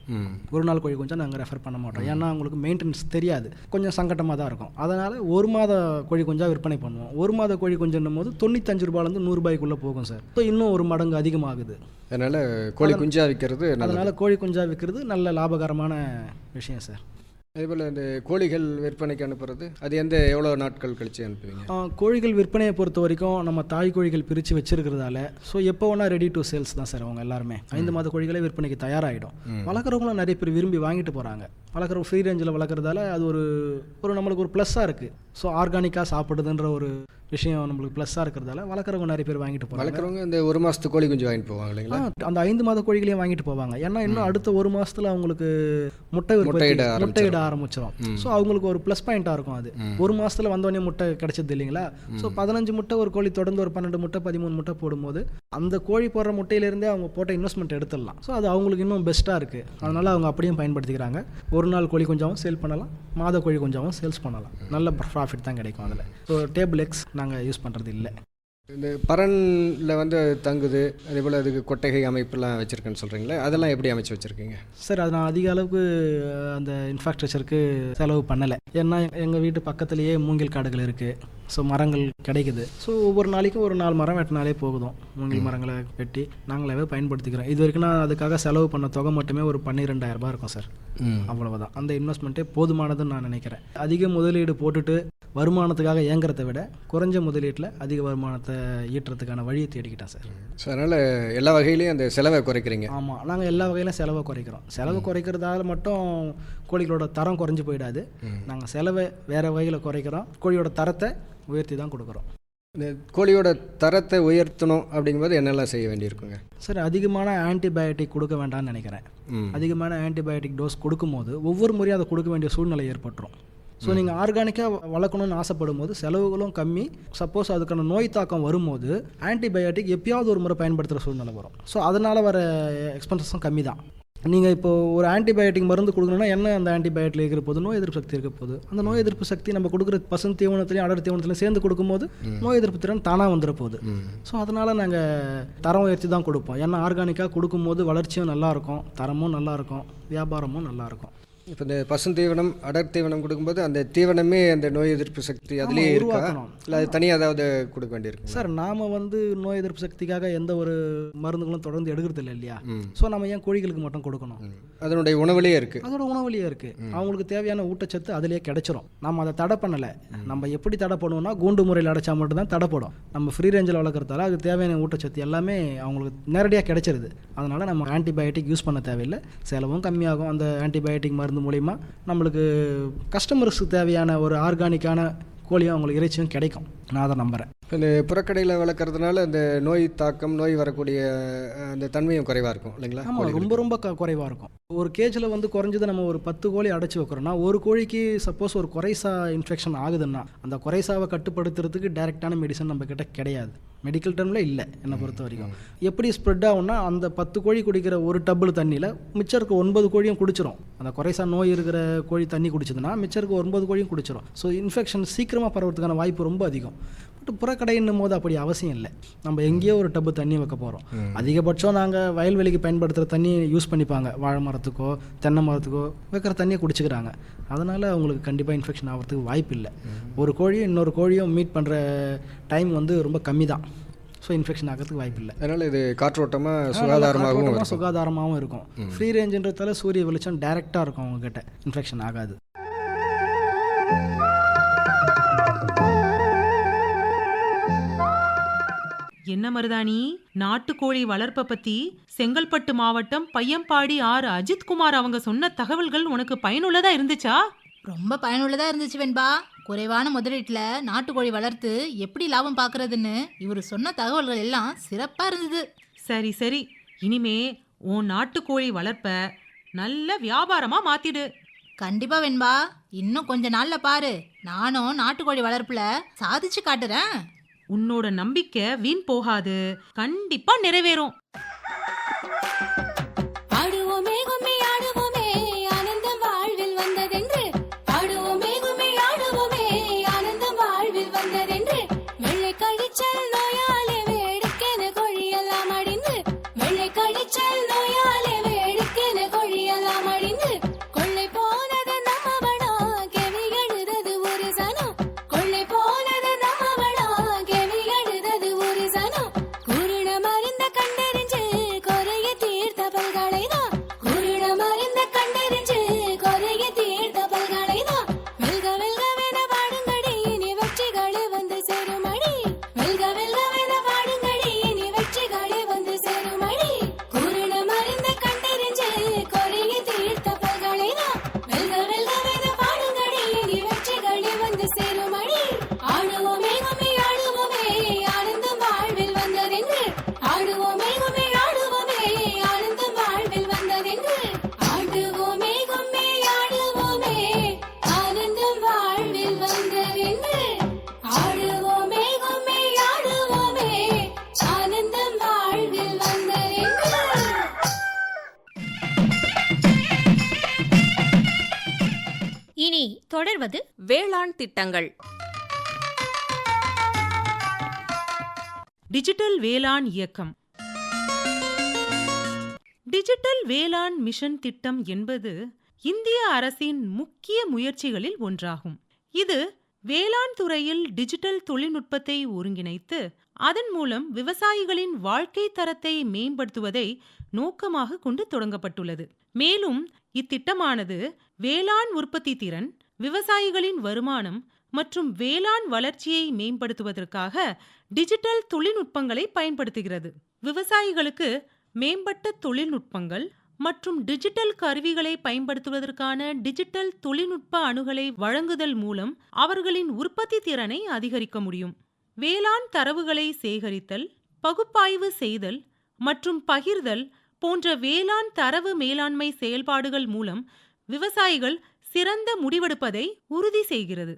ஒரு நாள் கோழி குஞ்சா நாங்கள் ரெஃபர் பண்ண மாட்டோம். ஏன்னா அவங்களுக்கு மெயின்டெனன்ஸ் தெரியாது. கொஞ்சம் சங்கட்டமாக தான் இருக்கும். அதனால் ஒரு மாத கோழி குஞ்சா விற்பனை பண்ணுவோம். ஒரு மாத கோழி குஞ்சுன்னும் போது தொண்ணூத்தஞ்சு ரூபாயிலேருந்து நூறுபாய்க்குள்ளே போகும் சார். ஸோ இன்னும் ஒரு மடங்கு அதிகமாகுது. அதனால் கோழி குஞ்சா விற்கிறது அதனால் கோழி குஞ்சா விற்கிறது நல்ல லாபகரமான விஷயம் சார். அதே போல் இந்த கோழிகள் விற்பனைக்கு அனுப்புறது அது எந்த எவ்வளோ நாட்கள் கழிச்சு அனுப்புவீங்க? கோழிகள் விற்பனையை பொறுத்த வரைக்கும் நம்ம தாய் கோழிகள் பிரித்து வச்சிருக்கிறதால ஸோ எப்போ வேணால் ரெடி டு சேல்ஸ் தான் சார் அவங்க எல்லாருமே. ஐந்து மாத கோழிகளே விற்பனைக்கு தயாராகிடும் வளர்க்குறவங்களும் நிறைய பேர் விரும்பி வாங்கிட்டு போகிறாங்க வளர்க்குற ஃப்ரீ ரேஞ்சில் வளர்க்குறதால அது ஒரு ஒரு நம்மளுக்கு ஒரு ப்ளஸ்ஸாக இருக்குது ஸோ ஆர்கானிக்காக சாப்பிடுதுன்ற ஒரு விஷயம் நம்மளுக்கு ப்ளஸ்ஸாக இருக்கிறதால வளர்க்குறவங்க நிறைய பேர் வாங்கிட்டு போகிறாங்க வளர்க்குறவங்க இந்த ஒரு மாதத்து கோழி குஞ்சு வாங்கிட்டு போவாங்க இல்லைங்களா? அந்த ஐந்து மாத கோழிகளையும் வாங்கிட்டு போவாங்க. ஏன்னா இன்னும் அடுத்த ஒரு மாசத்துல அவங்களுக்கு முட்டை முட்டையிட முட்டையிட ஆரம்பிச்சிடும். ஸோ அவங்களுக்கு ஒரு ப்ளஸ் பாயிண்ட்டாக இருக்கும் அது. ஒரு மாசத்துல வந்தோடனே முட்டை கிடைச்சது இல்லைங்களா? ஸோ பதினஞ்சு முட்டை ஒரு கோழி தொடர்ந்து ஒரு பன்னெண்டு முட்டை பதிமூணு முட்டை போடும்போது அந்த கோழி போடுற முட்டையிலேருந்தே அவங்க போட்ட இன்வெஸ்ட்மெண்ட் எடுத்துடலாம். ஸோ அது அவங்களுக்கு இன்னும் பெஸ்ட்டாக இருக்குது அதனால அவங்க அப்படியும் பயன்படுத்திக்கிறாங்க. ஒரு நாள் கோழி கொஞ்சாவும் சேல் பண்ணலாம். மாத கோழி கொஞ்சாவும் சேல்ஸ் பண்ணலாம். நல்ல ப்ராஃபிட் தான் கிடைக்கும் அதில். ஸோ டேபிள் எக்ஸ் நாங்கள் யூஸ் பண்ணுறது இல்லை. இந்த பரனில் வந்து தங்குது. அதே போல் அதுக்கு கொட்டகை அமைப்புலாம் வச்சுருக்கேன்னு சொல்கிறீங்களே அதெல்லாம் எப்படி அமைச்சு வச்சுருக்கீங்க? சார் அது நான் அதிக அளவுக்கு அந்த இன்ஃப்ராஸ்ட்ரக்சருக்கு செலவு பண்ணலை. ஏன்னா எங்கள் வீட்டு பக்கத்துலேயே மூங்கில் காடுகள் இருக்குது ஸோ மரங்கள் கிடைக்குது. ஸோ ஒவ்வொரு நாளைக்கும் ஒரு நாலு மரம் வெட்டினாலே போகுதும் மூங்கில் மரங்களை வெட்டி நாங்களாவே பயன்படுத்திக்கிறோம். இது வரைக்கும் நான் அதுக்காக செலவு பண்ண தொகை மட்டுமே ஒரு பன்னிரெண்டாயிரம் ரூபாய் இருக்கும் சார். அவ்வளவுதான். அந்த இன்வெஸ்ட்மெண்ட்டே போதுமானதுன்னு நான் நினைக்கிறேன். அதிக முதலீடு போட்டுட்டு வருமானத்துக்காக ஏங்குறதை விட குறைஞ்ச முதலீட்டில் அதிக வருமானத்தை ஈட்டுறதுக்கான வழியை தேடிக்கிட்டேன் சார். ஸோ அதனால் எல்லா வகையிலையும் அந்த செலவை குறைக்கிறீங்க. ஆமாம் நாங்கள் எல்லா வகையிலும் செலவை குறைக்கிறோம். செலவு குறைக்கிறதால மட்டும் கோழிகளோட தரம் குறைஞ்சு போயிடாது. நாங்கள் செலவை வேறு வகையில் குறைக்கிறோம். கோழியோட தரத்தை உயர்த்தி தான் கொடுக்குறோம். இந்த கோழியோட தரத்தை உயர்த்தணும் அப்படிங்கும்போது என்னெல்லாம் செய்ய வேண்டியிருக்குங்க? சார் அதிகமான ஆன்டிபயோட்டிக் கொடுக்க வேண்டாம்னு நினைக்கிறேன். அதிகமான ஆன்டிபயோட்டிக் டோஸ் கொடுக்கும்போது ஒவ்வொரு முறையும் அதை கொடுக்க வேண்டிய சூழ்நிலை ஏற்பட்டுரும். ஸோ நீங்கள் ஆர்கானிக்காக வளர்க்கணும்னு ஆசைப்படும் போது செலவுகளும் கம்மி. சப்போஸ் அதுக்கான நோய் தாக்கம் வரும்போது ஆன்டிபயோட்டிக் எப்பயாவது ஒரு முறை பயன்படுத்துகிற சூழ்நிலை வரும். ஸோ அதனால் வர எக்ஸ்பென்சஸும் கம்மி தான் நீங்கள் இப்போ ஒரு ஆன்டிபயோட்டிக் மருந்து கொடுக்கணும்னா என்ன அந்த ஆன்டிபயோட்டிக் இருக்கிற போது? நோய் எதிர்ப்பு சக்தி இருக்க போகுது அந்த நோய் எதிர்ப்பு சக்தி நம்ம கொடுக்குற பசும் தீவனத்துலையும் அடர் தீவனத்துலையும் சேர்ந்து கொடுக்கும்போது நோய் எதிர்ப்பு திறன் தானாக வந்துட போகுது. ஸோ அதனால் நாங்கள் தரம் உயர்த்தி தான் கொடுப்போம். ஏன்னா ஆர்கானிக்காக கொடுக்கும்போது வளர்ச்சியும் நல்லா இருக்கும் தரமும் நல்லா இருக்கும் வியாபாரமும் நல்லா இருக்கும். இப்போ இந்த பசுந்தீவனம் அடர் தீவனம் கொடுக்கும்போது அந்த தீவனமே அந்த நோய் எதிர்ப்பு சக்தி அதுலேயே இருக்கா. இல்லை அது தனியாக ஏதாவது கொடுக்க வேண்டியிருக்கு சார் நாம வந்து நோய் எதிர்ப்பு சக்திக்காக எந்த ஒரு மருந்துகளும் தொடர்ந்து எடுக்கிறது இல்லை இல்லையா. ஸோ நம்ம ஏன் கோழிகளுக்கு மட்டும் கொடுக்கணும்? அதனுடைய உணவுலேயே இருக்குது அதோட உணவுலேயே இருக்கு. அவங்களுக்கு தேவையான ஊட்டச்சத்து அதிலேயே கிடைச்சிரும். நம்ம அதை தடை பண்ணலை. நம்ம எப்படி தடை பண்ணுவோம்னா கூண்டு முறையில் அடைச்சா மட்டும்தான் தடைப்படும் நம்ம ஃப்ரீ ரேஞ்சில் வளர்க்குறதால அதுக்கு தேவையான ஊட்டச்சத்து எல்லாமே அவங்களுக்கு நேரடியாக கிடைச்சிருது. அதனால நம்ம ஆன்டிபயோட்டிக் யூஸ் பண்ண தேவையில்லை. செலவும் கம்மியாகும். அந்த ஆன்டிபயோட்டிக் மருந்து மூலிமா நம்மளுக்கு கஸ்டமர்ஸுக்கு தேவையான ஒரு ஆர்கானிக்கான கோழியும் அவங்களுக்கு இறைச்சியும் கிடைக்கும். நான் அதை நம்புகிறேன் இந்த புறக்கடையில் வளர்க்குறதுனால அந்த நோய் தாக்கம் நோய் வரக்கூடிய அந்த தன்மையும் குறைவாக இருக்கும் இல்லைங்களா? ஆமாம்? ரொம்ப ரொம்ப குறைவாக இருக்கும். ஒரு கேஜில் வந்து குறைஞ்சது நம்ம ஒரு பத்து கோழி அடைச்சி வைக்கிறோம்னா ஒரு கோழிக்கு சப்போஸ் ஒரு குறைசா இன்ஃபெக்ஷன் ஆகுதுன்னா அந்த குறைசாவை கட்டுப்படுத்துறதுக்கு டைரெக்டான மெடிசன் நம்ம கிட்ட கிடையாது மெடிக்கல் டர்மில் இல்லை என்னை பொறுத்த வரைக்கும். எப்படி ஸ்ப்ரெட் ஆகும்னா அந்த பத்து கோழி குடிக்கிற ஒரு டபுள் தண்ணியில் மிச்சம் இருக்க ஒன்பது கோழியும் குடிச்சிரும். அந்த குறைசா நோய் இருக்கிற கோழி தண்ணி குடிச்சதுன்னா மிச்சம் இருக்க ஒன்பது கோழியும் குடிச்சிரும். ஸோ இன்ஃபெக்ஷன் சீக்கிரமாக பரவறதுக்கான வாய்ப்பு ரொம்ப அதிகம். புறக்கடைன்னும் போது அப்படி அவசியம் இல்லை. நம்ம எங்கேயோ ஒரு டப்பு தண்ணி வைக்க போகிறோம் அதிகபட்சம் நாங்கள் வயல்வெளிக்கு பயன்படுத்துகிற தண்ணி யூஸ் பண்ணிப்பாங்க. வாழை மரத்துக்கோ தென்னை மரத்துக்கோ வைக்கிற தண்ணியை குடிச்சுக்கிறாங்க. அதனால் அவங்களுக்கு கண்டிப்பாக இன்ஃபெக்ஷன் ஆகிறதுக்கு வாய்ப்பு இல்லை ஒரு கோழியும் இன்னொரு கோழியும் மீட் பண்ணுற டைம் வந்து ரொம்ப கம்மி தான் ஸோ இன்ஃபெக்ஷன் ஆகிறதுக்கு வாய்ப்பு இல்லை அதனால் இது காற்றோட்டமாக சுகாதாரமாகவும் சுகாதாரமாகவும் இருக்கும். ஃப்ரீ ரேஞ்சுன்றதால சூரிய வெளிச்சம் டைரெக்டாக இருக்கும் அவங்கக்கிட்ட இன்ஃபெக்ஷன் ஆகாது. என்ன மருதாணி? நாட்டுக்கோழி வளர்ப்பை பத்தி செங்கல்பட்டு மாவட்டம் பையம்பாடி ஆர் அஜித்குமார் அவங்க சொன்ன தகவல்கள் உனக்கு பயனுள்ளதா இருந்துச்சா? ரொம்ப பயனுள்ளதா இருந்துச்சு வெண்பா. குறைவான முதலீட்டுல நாட்டுக்கோழி வளர்த்து எப்படி லாபம் பார்க்கறதுன்னு இவர் சொன்ன தகவல்கள் எல்லாம் சிறப்பா இருந்தது. சரி சரி. இனிமே உன் நாட்டுக்கோழி வளர்ப்ப நல்ல வியாபாரமா மாத்திடு. கண்டிப்பா வெண்பா. இன்னும் கொஞ்ச நாள்ல பாரு. நானும் நாட்டுக்கோழி வளர்ப்புல சாதிச்சு காட்டுறேன். உன்னோட நம்பிக்கை வீண் போகாது. கண்டிப்பா நிறைவேறும். தொடர்வது வேளாண் திட்டங்கள். டிஜிட்டல் வேளாண் இயக்கம். டிஜிட்டல் வேளாண் மிஷன் திட்டம் என்பது இந்திய அரசின் முக்கிய முயற்சிகளில் ஒன்றாகும். இது வேளாண் துறையில் டிஜிட்டல் தொழில்நுட்பத்தை ஒருங்கிணைத்து அதன் மூலம் விவசாயிகளின் வாழ்க்கை தரத்தை மேம்படுத்துவதை நோக்கமாக கொண்டு தொடங்கப்பட்டுள்ளது. மேலும் இத்திட்டமானது வேளாண் உற்பத்தி திறன் விவசாயிகளின் வருமானம் மற்றும் வேளாண் வளர்ச்சியை மேம்படுத்துவதற்காக டிஜிட்டல் தொழில்நுட்பங்களை பயன்படுத்துகிறது. விவசாயிகளுக்கு மேம்பட்ட தொழில்நுட்பங்கள் மற்றும் டிஜிட்டல் கருவிகளை பயன்படுத்துவதற்கான டிஜிட்டல் தொழில்நுட்ப அணுகலை வழங்குதல் மூலம் அவர்களின் உற்பத்தி திறனை அதிகரிக்க முடியும். வேளாண் தரவுகளை சேகரித்தல் பகுப்பாய்வு செய்தல் மற்றும் பகிர்தல் போன்ற வேளாண் தரவு மேலாண்மை செயல்பாடுகள் மூலம் விவசாயிகள் சிறந்த முடிவெடுப்பதை உறுதி செய்கிறது.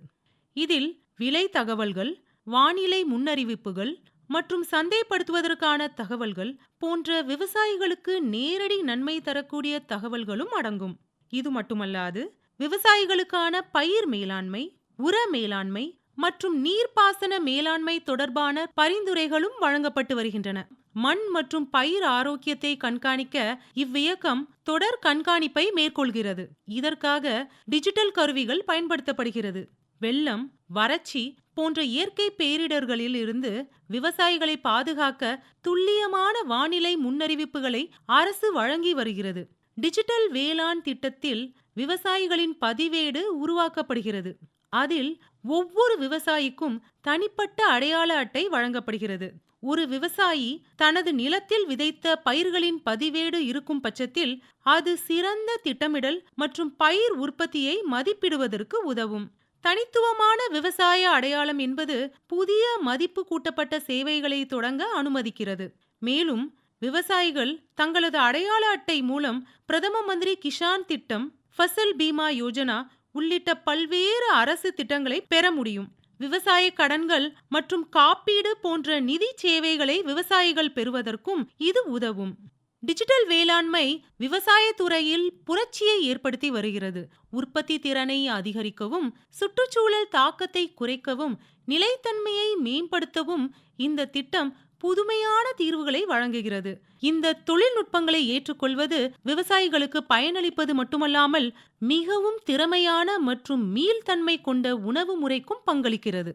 இதில் விலை தகவல்கள் வானிலை முன்னறிவிப்புகள் மற்றும் சந்தைப்படுத்துவதற்கான தகவல்கள் போன்ற விவசாயிகளுக்கு நேரடி நன்மை தரக்கூடிய தகவல்களும் அடங்கும். இது மட்டுமல்லாது விவசாயிகளுக்கான பயிர் மேலாண்மை உர மேலாண்மை மற்றும் நீர்ப்பாசன மேலாண்மை தொடர்பான பரிந்துரைகளும் வழங்கப்பட்டு வருகின்றன. மண் மற்றும் பயிர் ஆரோக்கியத்தை கண்காணிக்க இவ்வியக்கம் தொடர் கண்காணிப்பை மேற்கொள்கிறது. இதற்காக டிஜிட்டல் கருவிகள் பயன்படுத்தப்படுகிறது. வெள்ளம் வறட்சி போன்ற இயற்கை பேரிடர்களில் இருந்து விவசாயிகளை பாதுகாக்க துல்லியமான வானிலை முன்னறிவிப்புகளை அரசு வழங்கி வருகிறது. டிஜிட்டல் வேளாண் திட்டத்தில் விவசாயிகளின் பதிவேடு உருவாக்கப்படுகிறது. அதில் ஒவ்வொரு விவசாயிக்கும் தனிப்பட்ட அடையாள அட்டை வழங்கப்படுகிறது. ஒரு விவசாயி தனது நிலத்தில் விதைத்த பயிர்களின் பதிவேடு இருக்கும் பட்சத்தில் அது சிறந்த திட்டமிடல் மற்றும் பயிர் உற்பத்தியை மதிப்பிடுவதற்கு உதவும். தனித்துவமான விவசாய அடையாளம் என்பது புதிய மதிப்பு கூட்டப்பட்ட சேவைகளை தொடங்க அனுமதிக்கிறது. மேலும் விவசாயிகள் தங்களது அடையாள அட்டை மூலம் பிரதம மந்திரி கிஷான் திட்டம் ஃபசல் பீமா யோஜனா உள்ளிட்ட பல்வேறு அரசு திட்டங்களை பெற முடியும். விவசாய கடன்கள் மற்றும் காப்பீடு போன்ற நிதி சேவைகளை விவசாயிகள் பெறுவதற்கும் இது உதவும். டிஜிட்டல் வேளாண்மை விவசாய துறையில் புரட்சியை ஏற்படுத்தி வருகிறது. உற்பத்தி திறனை அதிகரிக்கவும் சுற்றுச்சூழல் தாக்கத்தை குறைக்கவும் நிலைத்தன்மையை மேம்படுத்தவும் இந்த திட்டம் புதுமையான தீர்வுகளை வழங்குகிறது. இந்த தொழில்நுட்பங்களை ஏற்றுக்கொள்வது விவசாயிகளுக்கு பயனளிப்பது மட்டுமல்லாமல் மிகவும் திறமையான மற்றும் மீள்தன்மை கொண்ட உணவு முறைக்கும் பங்களிக்கிறது.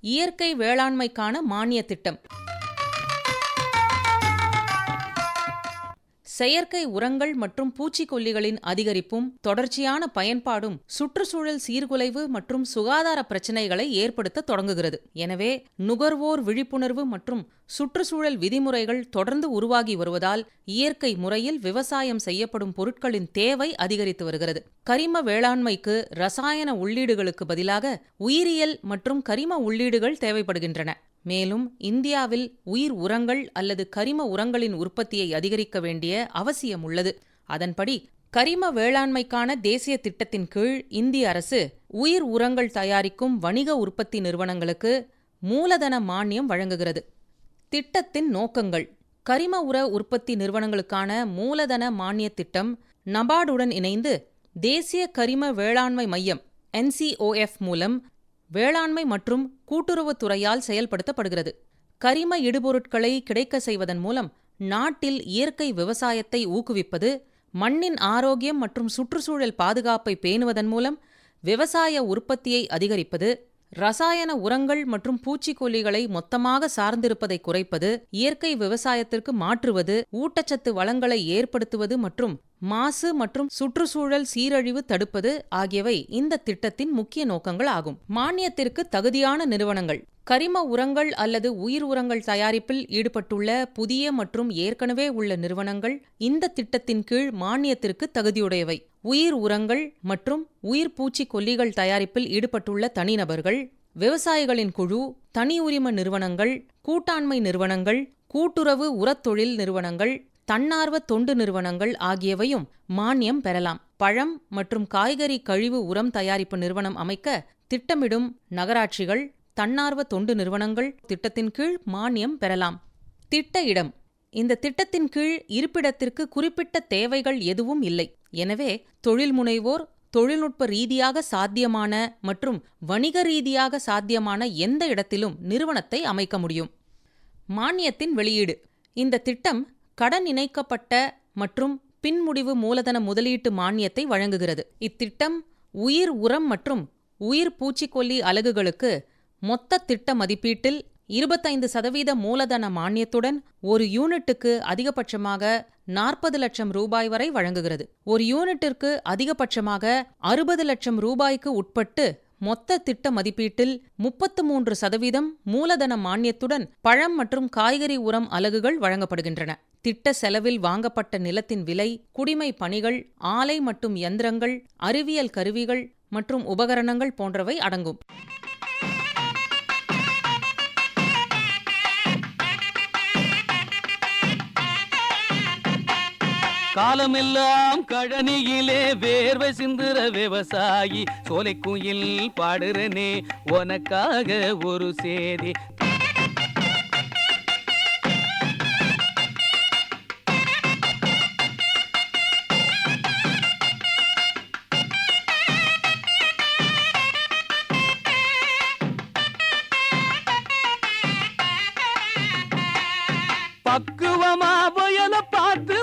இயற்கை வேளாண்மைக்கான மானிய திட்டம். செயற்கை உரங்கள் மற்றும் பூச்சிக்கொல்லிகளின் அதிகரிப்பும் தொடர்ச்சியான பயன்பாடும் சுற்றுச்சூழல் சீர்குலைவு மற்றும் சுகாதார பிரச்சினைகளை ஏற்படுத்த தொடங்குகிறது. எனவே நுகர்வோர் விழிப்புணர்வு மற்றும் சுற்றுச்சூழல் விதிமுறைகள் தொடர்ந்து உருவாகி வருவதால் இயற்கை முறையில் விவசாயம் செய்யப்படும் பொருட்களின் தேவை அதிகரித்து வருகிறது. கரிம வேளாண்மைக்கு ரசாயன உள்ளீடுகளுக்கு பதிலாக உயிரியல் மற்றும் கரிம உள்ளீடுகள் தேவைப்படுகின்றன. மேலும் இந்தியாவில் உயிர் உரங்கள் அல்லது கரிம உரங்களின் உற்பத்தியை அதிகரிக்க வேண்டிய அவசியம் உள்ளது. அதன்படி கரிம வேளாண்மைக்கான தேசிய திட்டத்தின் கீழ் இந்திய அரசு உயிர் உரங்கள் தயாரிக்கும் வணிக உற்பத்தி நிறுவனங்களுக்கு மூலதன மானியம் வழங்குகிறது. திட்டத்தின் நோக்கங்கள். கரிம உர உற்பத்தி நிறுவனங்களுக்கான மூலதன மானிய திட்டம் நபார்டுடன் இணைந்து தேசிய கரிம வேளாண்மை மையம் என்சிஓஎஃப் மூலம் வேளாண்மை மற்றும் கூட்டுறவுத் துறையால் செயல்படுத்தப்படுகிறது. கரிம இடுபொருட்களை கிடைக்க செய்வதன் மூலம் நாட்டில் இயற்கை விவசாயத்தை ஊக்குவிப்பது மண்ணின் ஆரோக்கியம் மற்றும் சுற்றுச்சூழல் பாதுகாப்பை பேணுவதன் மூலம் விவசாய உற்பத்தியை அதிகரிப்பது ரசாயன உரங்கள் மற்றும் பூச்சிக்கொல்லிகளை மொத்தமாக சார்ந்திருப்பதை குறைப்பது இயற்கை விவசாயத்திற்கு மாற்றுவது ஊட்டச்சத்து வளங்களை ஏற்படுத்துவது மற்றும் மாசு மற்றும் சுற்றுச்சூழல் சீரழிவு தடுப்பது ஆகியவை இந்த திட்டத்தின் முக்கிய நோக்கங்கள் ஆகும் மானியத்திற்கு தகுதியான நிறுவனங்கள் கரிம உரங்கள் அல்லது உயிர் உரங்கள் தயாரிப்பில் ஈடுபட்டுள்ள புதிய மற்றும் ஏற்கனவே உள்ள நிறுவனங்கள் இந்த திட்டத்தின் கீழ் மானியத்திற்கு தகுதியுடையவை. உயிர் உரங்கள் மற்றும் உயிர் பூச்சிக்கொல்லிகள் தயாரிப்பில் ஈடுபட்டுள்ள தனிநபர்கள் விவசாயிகளின் குழு தனி உரிம நிறுவனங்கள் கூட்டாண்மை நிறுவனங்கள் கூட்டுறவு உரத்தொழில் நிறுவனங்கள் தன்னார்வ தொண்டு நிறுவனங்கள் ஆகியவையும் மானியம் பெறலாம். பழம் மற்றும் காய்கறி கழிவு உரம் தயாரிப்பு நிறுவனம் அமைக்க திட்டமிடும் நகராட்சிகள் தன்னார்வ தொண்டு நிறுவனங்கள் திட்டத்தின் கீழ் மானியம் பெறலாம். திட்ட இடம். இந்த திட்டத்தின் கீழ் இருப்பிடத்திற்கு குறிப்பிட்ட தேவைகள் எதுவும் இல்லை. எனவே தொழில் முனைவோர் தொழில்நுட்ப ரீதியாக சாத்தியமான மற்றும் வணிக ரீதியாக சாத்தியமான எந்த இடத்திலும் நிறுவனத்தை அமைக்க முடியும். மானியத்தின் வெளியீடு. இந்த திட்டம் கடன் இணைக்கப்பட்ட மற்றும் பின்முடிவு மூலதன முதலீட்டு மானியத்தை வழங்குகிறது. இத்திட்டம் உயிர் உரம் மற்றும் உயிர் பூச்சிக்கொல்லி அலகுகளுக்கு மொத்த திட்ட மதிப்பீட்டில் இருபத்தைந்து சதவீத மூலதன மானியத்துடன் ஒரு யூனிட்டுக்கு அதிகபட்சமாக நாற்பது லட்சம் ரூபாய் வரை வழங்குகிறது. ஒரு யூனிட்டிற்கு அதிகபட்சமாக அறுபது லட்சம் ரூபாய்க்கு உட்பட்டு மொத்த திட்ட மதிப்பீட்டில் முப்பத்து மூன்று சதவீதம் மூலதன மானியத்துடன் பழம் மற்றும் காய்கறி உரம் அலகுகள் வழங்கப்படுகின்றன. திட்ட செலவில் வாங்கப்பட்ட நிலத்தின் விலை குடிமை பணிகள் ஆலை மற்றும் எந்திரங்கள் அறிவியல் கருவிகள் மற்றும் உபகரணங்கள் போன்றவை அடங்கும். காலமெல்லாம் கழனியிலே வேர்வை சிந்துற விவசாயி. சோலை குயில் பாடுறனே உனக்காக ஒரு சேதி. பக்குவமா புயல பார்த்து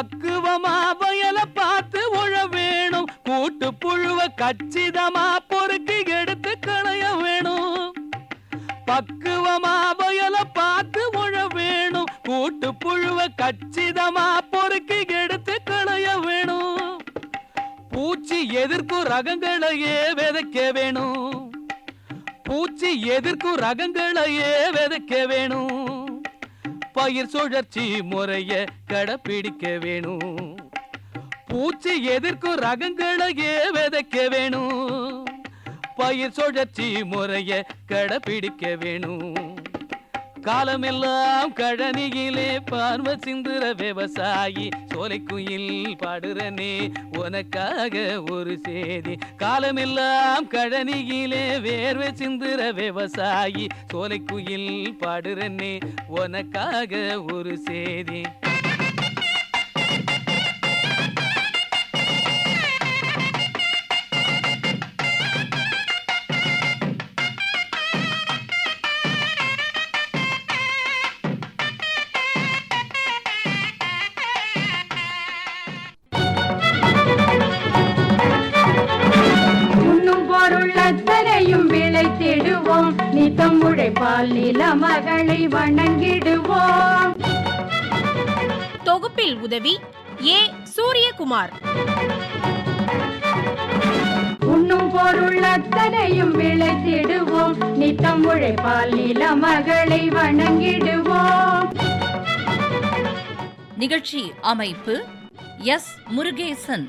பக்குவமா வயல பார்த்து உழ வேணும். கூட்டு புழுவ கச்சிதமா பொறுக்கி எடுத்து களைய வேணும். பக்குவமா வயல பார்த்து உழ வேணும். கூட்டு புழுவ கச்சிதமா பொறுக்கி எடுத்து களைய வேணும். பூச்சி எதிர்க்கும் ரகங்களையே விதைக்க வேணும். பூச்சி எதிர்க்கும் ரகங்களையே விதைக்க வேணும். பயிர் சுழற்சி முறைய கடைப்பிடிக்க வேணும். பூச்சி எதிர்க்கும் ரகங்களையே விதைக்க வேணும். பயிர் சுழற்சி முறைய கடைப்பிடிக்க வேணும். காலமெல்லாம் கழனியிலே பார்வ சிந்துர விவசாயி. சோலை குயில் பாடுறனே உனக்காக ஒரு சேதி. காலமெல்லாம் கழனியிலே வேர்வை சிந்துர விவசாயி. சோலை குயில் பாடுறனே உனக்காக ஒரு சேதி. வணங்கிடுவோம். தொகுப்பில் உதவி ஏ சூரியகுமார். உண்ணும் பொருள் அத்தனையும் விளைத்திடுவோம். நித்தம் உழைப்பால் நில மகளை வணங்கிடுவோம். நிகழ்ச்சி அமைப்பு எஸ் முருகேசன்.